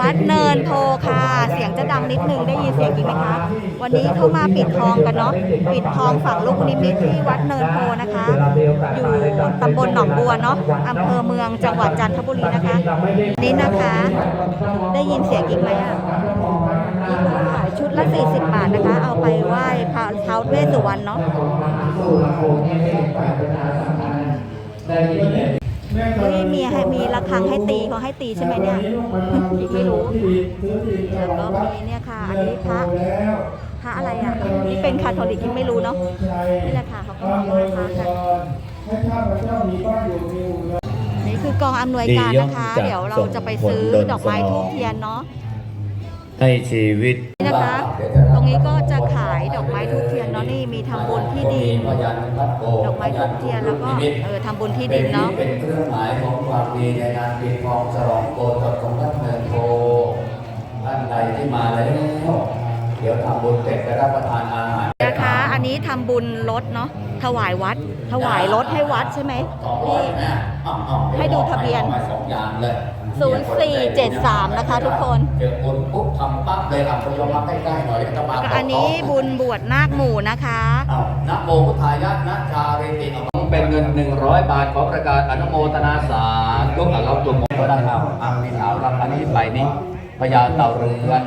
วัดเนินโพค่ะ เสียงจะดังนิดนึงได้ยินเสียงจริงไหมคะ วันนี้เข้ามาปิดทองกันเนาะ ปิดทองฝั่งลูกนิมิตที่วัดเนินโพนะคะ อยู่ตำบลหนองบัวเนาะอำเภอเมืองจังหวัดจันทบุรีนะคะ นี่นะคะ ได้ยินเสียงอีกไหมอะนี่ก็ขายชุดละ 40 บาทนะคะ เอาไปไหว้พระเท้าเวสสุวรรณเนาะ นี่มีให้มีระฆังให้ตีเขาให้ตีใช่ไหมเนี่ยอีกไม่รู้แล้วก็มีเนี่ยค่ะ อันนี้พระพระอะไรอะนี่เป็นคาทอลิกยังไม่รู้เนาะนี่แหละค่ะเขาก็มาไหว้พระกันนี่คือกองอำนวยการนะคะ เดี๋ยวเราจะไปซื้อดอกไม้ทูบเทียนเนาะให้ชีวิตนี่นะคะ ตรงนี้ก็จะขายดอกไม้ทูบเทียนเนาะนี่มี ทำบุญที่ดินดอกไม้ทูบเทียนแล้วก็เออทำบุญที่ดินเนาะเป็นเครื่องหมายของความดีในงานปิดทองฉลองโกศลของวัดเนินโพท่านใดที่มาแล้วเดี๋ยวทำบุญเสร็จไปรับประทานอาหารนะคะ อันนี้ทำบุญรถเนาะถวายวัด ถวายรถให้วัดใช่ไหมสองร้อยนี่นะอ้าวๆให้ดูทะเบียนอามาสองอย่างเลย0473 นะคะทุกคนเจอบุญปุ๊บทำปั๊บ เลยอะคุณโยมมาใกล้ๆหน่อยจะมาแล้วก็อันนี้บุญบวชนาคหมู่นะคะอ้าวนะโมพุทธายะนะชาริติเอาเป็นเงิน 100 บาทขอประกาศอนุโมทนาสาธุอะเราตัวมงก็ได้เอาอะนี่เอารับอันนี้ไปนี่พญาเต่าเรือน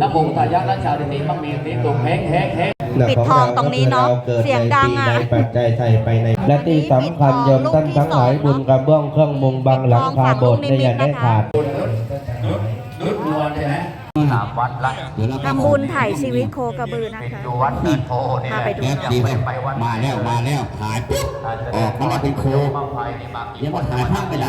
นะโมพุทธายะนะชาริติมั่งมีสีตุกเฮงเฮงเฮงปิดทองตรงนี้เนอะเสียงดังอะในปัจจัยใส่ไปใน และที่สำคัญโยมท่านทั้งหลายบุญกระเบื้องเครื่องมุงบังหลังคาโบสถ์ในอย่าได้ขาด สามวัดละทำบุญถ่ายชีวิตโคกระบือนะปิดคะอยู่วัดเนินโพนี่แหพาละไปดูยังไม่ไปวัดมาแล้วมาแล้วหายปุ๊บออกมาแล้วเป็นโค บ้างไฟนี่มากี่ ยังคมานหายภาพไปแล้ว